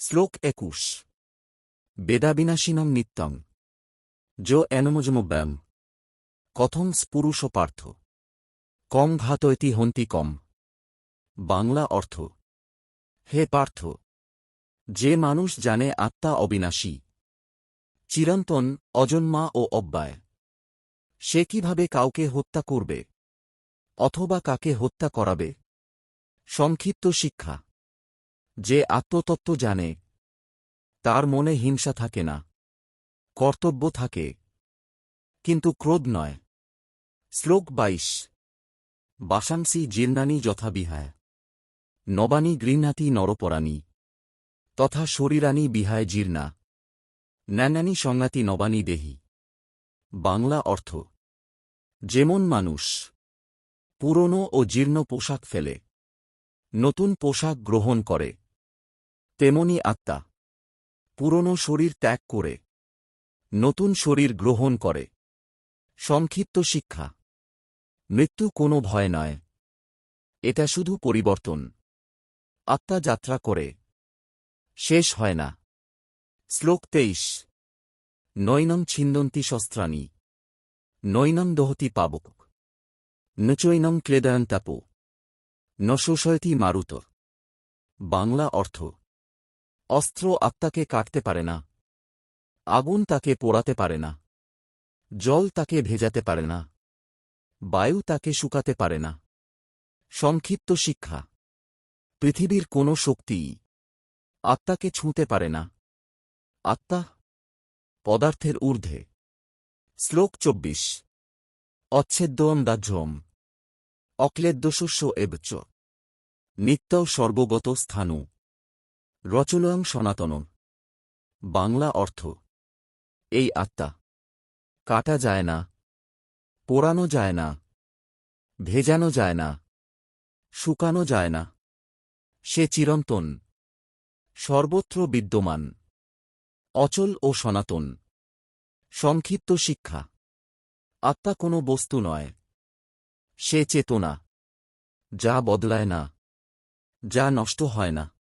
শ্লোক একুশ বেদাবিনাশিনম নিত্যং যো এনমজমব্যায়াম কথম স্পুরুষ পার্থ কম ঘাতয়তি হন্তি কম বাংলা অর্থ হে পার্থ যে মানুষ জানে আত্মা অবিনাশী চিরন্তন অজন্মা ও অব্যয় সে কীভাবে কাউকে হত্যা করবে অথবা কাকে হত্যা করাবে সংক্ষিপ্ত শিক্ষা যে আত্মতত্ত্ব জানে, তার মনে হিংসা থাকে না, কর্তব্য থাকে, কিন্তু ক্রোধ নয়। শ্লোক বাইশ। বাসাংসি জীর্ণানি যথাবিহায়। নবানী গৃহ্ণাতি নরপরাণী। তথা শরীরানি বিহায় জীর্ণা। ন্যানানি সংজ্ঞাতি নবানী দেহি। বাংলা অর্থ। যেমন মানুষ, পুরনো ও জীর্ণ পোশাক ফেলে। নতুন পোশাক গ্রহণ করে। তেমনি আত্মা। পুরনো শরীর ত্যাগ করে। নতুন শরীর গ্রহণ করে। সংক্ষিপ্ত শিক্ষা। মৃত্যু কোনো ভয় নয়। এটা শুধু পরিবর্তন। আত্মা যাত্রা করে। শেষ হয় না। শ্লোক তেইশ। নৈনং ছিন্দন্তি শস্ত্রাণী নৈনং দহতি পাবক। নচৈনং ক্লেদয়ন্তাপ। ন শোষয়তি মারুত। বাংলা অর্থ অস্ত্র আত্মাকে কাটতে পারে না। আগুন তাকে পোড়াতে পারে না। জল তাকে ভেজাতে পারে না। বায়ু তাকে শুকাতে পারে না। সংক্ষিপ্ত শিক্ষা। পৃথিবীর কোনো শক্তিই আত্মাকে ছুঁতে পারে না। আত্মা পদার্থের ঊর্ধ্বে। শ্লোক চব্বিশ। অচ্ছেদ্যম দাহ্যম। অক্লেদ্যশস্য এবচ নিত্য সর্বগত স্থানু। রচলয়ং সনাতন বাংলা অর্থ, এই আত্মা। কাটা যায় না, পোড়ানো যায় না, ভেজানো যায় না, শুকানো যায় না। সে চিরন্তন, সর্বত্র বিদ্যমান, অচল ও সনাতন। সংক্ষিপ্ত শিক্ষা, আত্মা কোনো বস্তু নয়। সে চেতনা, যা বদলায় না, যা নষ্ট হয় না।